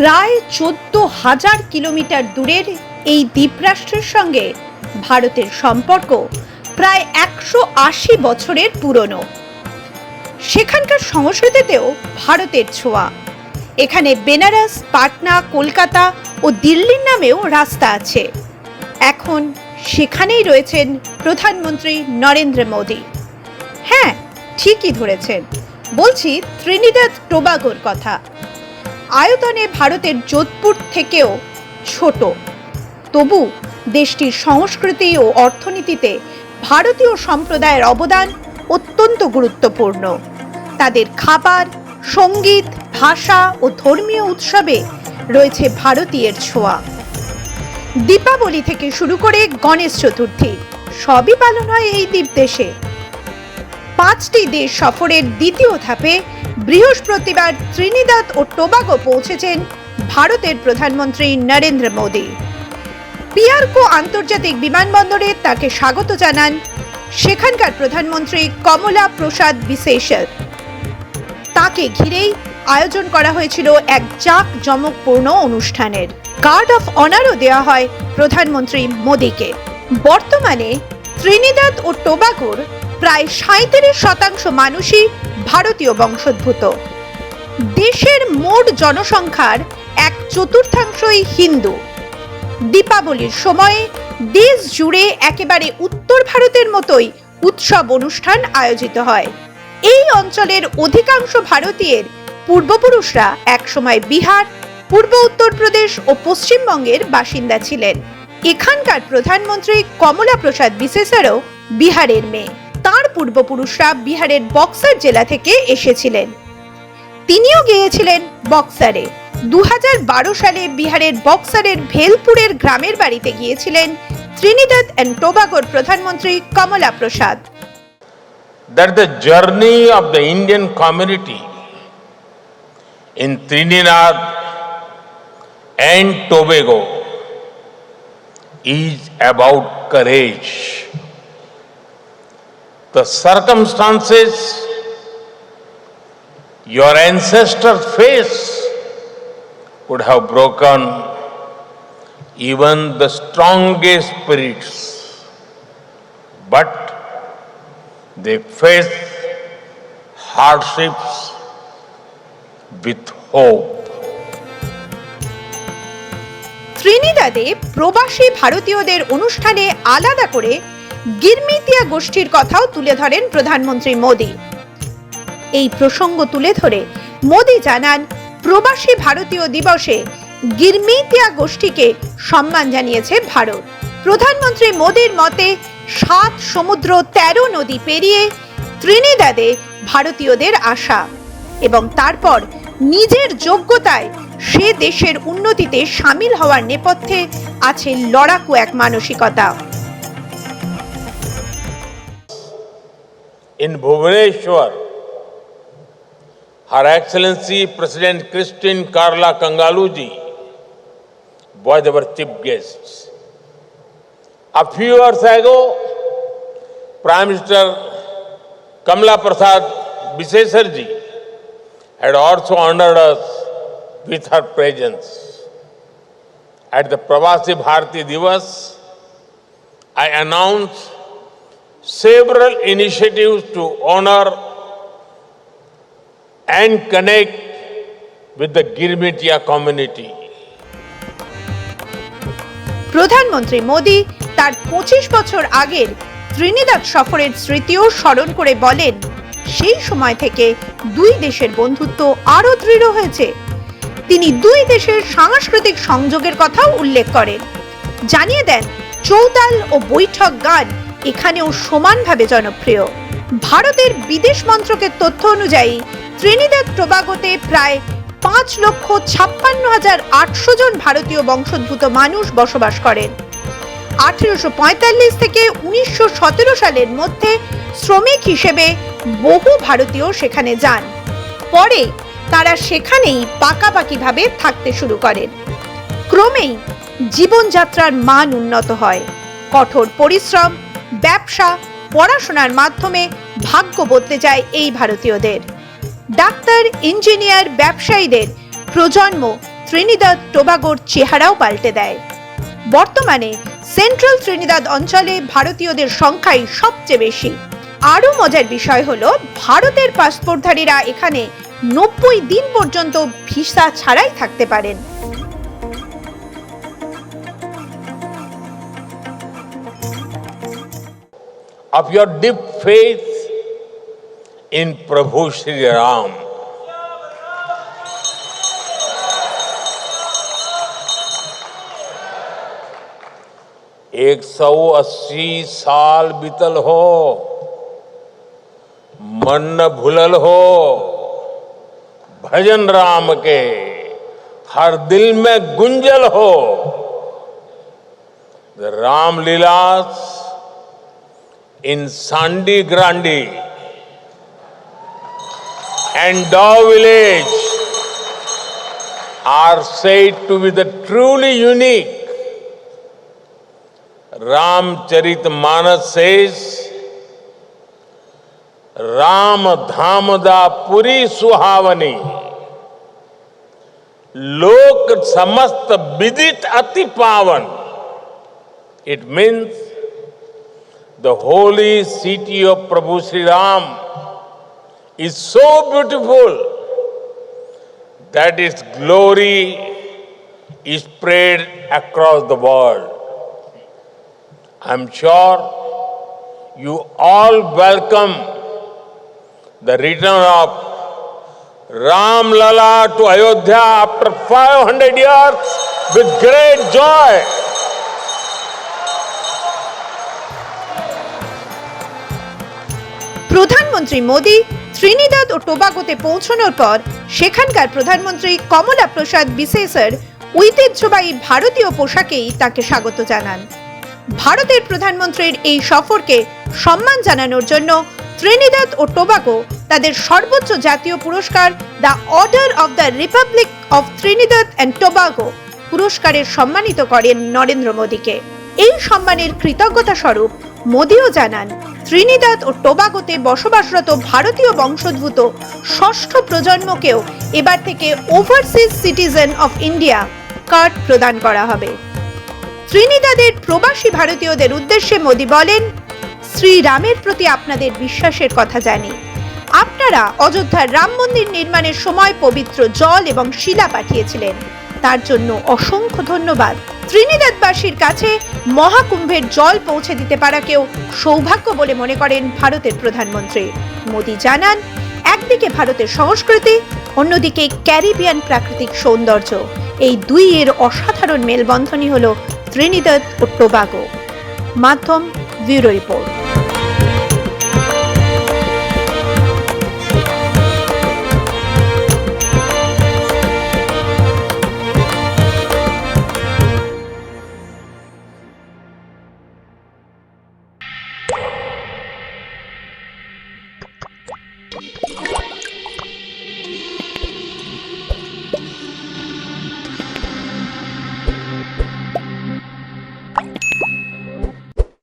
প্রায় চোদ্দ হাজার কিলোমিটার দূরের এই দ্বীপরাষ্ট্রের সঙ্গে ভারতের সম্পর্ক প্রায় একশো আশি বছরের পুরনো। সেখানকার সংস্কৃতিতেও ভারতের ছোঁয়া। এখানে বেনারস, পাটনা, কলকাতা ও দিল্লির নামেও রাস্তা আছে। এখন সেখানেই রয়েছেন প্রধানমন্ত্রী নরেন্দ্র মোদী। হ্যাঁ ঠিকই ধরেছেন। বলছি ত্রিনিদাদ টোবাগোর কথা। আয়তনে ভারতের যোধপুর থেকেও ছোট। তবু দেশটির সংস্কৃতি ও অর্থনীতিতে ভারতীয় সম্প্রদায়ের অবদান অত্যন্ত গুরুত্বপূর্ণ। তাদের খাবার, সংগীত, ভাষা ও ধর্মীয় উৎসবে রয়েছে ভারতীয়ের ছোঁয়া। দীপাবলি থেকে শুরু করে গণেশ চতুর্থী সবই পালন হয় এই দ্বীপ দেশে। পাঁচটি দেশ সফরের দ্বিতীয় ধাপে বৃহস্পতিবার ত্রিনিদাদ ও টোবাগো পৌঁছেছেন ভারতের প্রধানমন্ত্রী নরেন্দ্র মোদী। পিয়ারকো আন্তর্জাতিক বিমানবন্দরে তাকে স্বাগত জানান সেখানকার প্রধানমন্ত্রী কমলা প্রসাদ বিশেষর। তাকে ঘিরেই আয়োজন করা হয়েছিল এক জাক জমকপূর্ণ অনুষ্ঠানের। গার্ড অফ অনারও দেওয়া হয় প্রধানমন্ত্রী মোদীকে। বর্তমানে ত্রিনিদাদ ও টোবাগোর প্রায় সাঁত্রিশ শতাংশ মানুষই ভারতীয় বংশোদ্ভূত। দেশের মোট জনসংখ্যার এক চতুর্থাংশই হিন্দু। দীপাবলির সময়ে দেশ জুড়ে একেবারে উত্তর ভারতের মতোই উৎসব অনুষ্ঠান আয়োজিত হয়। এই অঞ্চলের অধিকাংশ ভারতীয়ের পূর্বপুরুষরা একসময় বিহার, পূর্ব উত্তরপ্রদেশ ও পশ্চিমবঙ্গের বাসিন্দা ছিলেন। এখানকার প্রধানমন্ত্রী কমলা প্রসাদ বিশেষারও বিহারের মেয়ে। তার পূর্বপুরুষরা বিহারের বক্সার জেলা থেকে এসেছিলেন। তিনিও গিয়েছিলেন বক্সারে। দু সালে বিহারের বক্সারের ভেলপুরের গ্রামের বাড়িতে গিয়েছিলেন ত্রিনিদাদ অ্যান্ড টোবাগোর প্রধানমন্ত্রী কমলা প্রসাদ that the journey of the Indian community in Trinidad and Tobago is about courage. The circumstances your ancestors face would have broken even the strongest spirits. But they face hardships with hope. ত্রিনিদাদে প্রবাসী ভারতীয়দের অনুষ্ঠানে আলাদা করে গিরমিতিয়া গোষ্ঠীর কথাও তুলে ধরেন প্রধানমন্ত্রী মোদী। এই প্রসঙ্গ তুলে ধরে মোদী জানান, প্রবাসী ভারতীয় দিবসে গিরমিতিয়া গোষ্ঠীকে সম্মান জানিয়েছে ভারত। প্রধানমন্ত্রী মোদীর মতে, সাত সমুদ্র তেরো নদী পেরিয়ে ত্রিনিদাদে ভারতীয়দের আশা এবং তারপর নিজের যোগ্যতায় সে দেশের উন্নতিতে সামিল হওয়ার নেপথ্যে আছে লড়াকু এক মানসিকতা। In Bhubaneswar her excellency president Christine Carla Kangaloo বয় দেবর chief guest a few years ago prime minister Kamla Persad Bissessar ji had also honoured us with her presence. At the Pravasi Bharati Divas, I announced several initiatives to honor and connect with the Girmitia community. প্রধানমন্ত্রী মোদী তার পঁচিশ বছর আগের Trinidad সফরের স্মৃতিও স্মরণ করে বলেন সেই সময় থেকে দুই দেশের বন্ধুত্ব আরও দৃঢ় হয়েছে তিনি দুই দেশের সাংস্কৃতিক সংযোগের কথাও উল্লেখ করেন। জানিয়ে দেন, চৌতাল ও বৈঠক গান এখানেও সমানভাবে জনপ্রিয়। ভারতের বিদেশ মন্ত্রকের তথ্য অনুযায়ী, ত্রিনিদাদ টোবাগোতে প্রায় পাঁচ লক্ষ ছাপ্পান্ন হাজার আটশো জন ভারতীয় বংশোদ্ভূত মানুষ বসবাস করেন। আঠেরোশো পঁয়তাল্লিশ থেকে উনিশশো সতেরো সালের মধ্যে শ্রমিক হিসেবে বহু ভারতীয় সেখানে যান। পরে তারা সেখানেই পাকাপাকিভাবে থাকতে শুরু করেন ক্রমেই জীবনযাত্রার মান উন্নত হয়। কঠোর পরিশ্রম, ব্যবসা, পড়াশোনার মাধ্যমে ভাগ্য বদলে যায় এই ভারতীয়দের। ডাক্তার, ইঞ্জিনিয়ার, ব্যবসায়ীদের প্রজন্ম ত্রিনিদাদ টোবাগোর চেহারাও পাল্টে দেয়। বর্তমানে সেন্ট্রাল ত্রিনিদাদ অঞ্চলে ভারতীয়দের সংখ্যাই সবচেয়ে বেশি। আরও মজার বিষয় হলো, ভারতের পাসপোর্টধারীরা এখানে নব্বই দিন পর্যন্ত ভিসা ছাড়াই থাকতে পারেন of your deep faith in Prabhu Shri Ram. एक सौ अस्सी साल बीतल हो मन न भूलल हो भजन राम के, हर दिल में गुंजल हो। Ramlilas, in Sangre Grande and Dow village are said to be the truly unique Ramcharit Manas says Ram धाम दा पुरी सुहावनी। लोक समस्त विदित अति पावन। It means the holy city of Prabhu Shri Ram is so beautiful that is glory is spread across the world I am sure you all welcome the return of Ram Lala to Ayodhya after 500 years with great joy. প্রধানমন্ত্রী Modi Trinidad ও টোবাগোতে পৌঁছানোর পর সেখানকার প্রধানমন্ত্রী কমলা প্রসাদ বিশেষের ঐতিহ্যবাহী ভারতীয় পোশাকেই তাকে স্বাগত জানান ভারতের প্রধানমন্ত্রীর এই সফরকে সম্মান জানানোর জন্য ত্রিনিদাদ ও টোবাগো তাদের সর্বোচ্চ জাতীয় পুরস্কার the order of the republic of Trinidad and Tobago পুরস্কারের সম্মানিত করেন নরেন্দ্র মোদীকে। এই সম্মানের কৃতজ্ঞতা স্বরূপ মোদীও জানান, ত্রিনিদাদ ও টোবাগোতে বসবাসরত ভারতীয় বংশোদ্ভূত ষষ্ঠ প্রজন্মকেও এবার থেকে overseas citizen of India card প্রদান করা হবে। ত্রিনিদাদের প্রবাসী ভারতীয়দের উদ্দেশ্যে মোদী বলেন শ্রীরামের প্রতি আপনাদের বিশ্বাসের কথা জানি। আপনারা অযোধ্যার রাম মন্দির নির্মাণের সময় পবিত্র জল এবং শিলা পাঠিয়েছিলেন। তার জন্য অসংখ্য ধন্যবাদ। ত্রিনিদাদবাসীর কাছে মহাকুম্ভের জল পৌঁছে দিতে পারাকেও সৌভাগ্য বলে মনে করেন ভারতের প্রধানমন্ত্রী। মোদী জানান, একদিকে ভারতের সংস্কৃতি, অন্যদিকে ক্যারিবিয়ান প্রাকৃতিক সৌন্দর্য। এই দুই এর অসাধারণ মেলবন্ধনই হল ত্রিনিদাদ ও টোবাগো। মাধ্যম, ব্যুরো রিপোর্ট।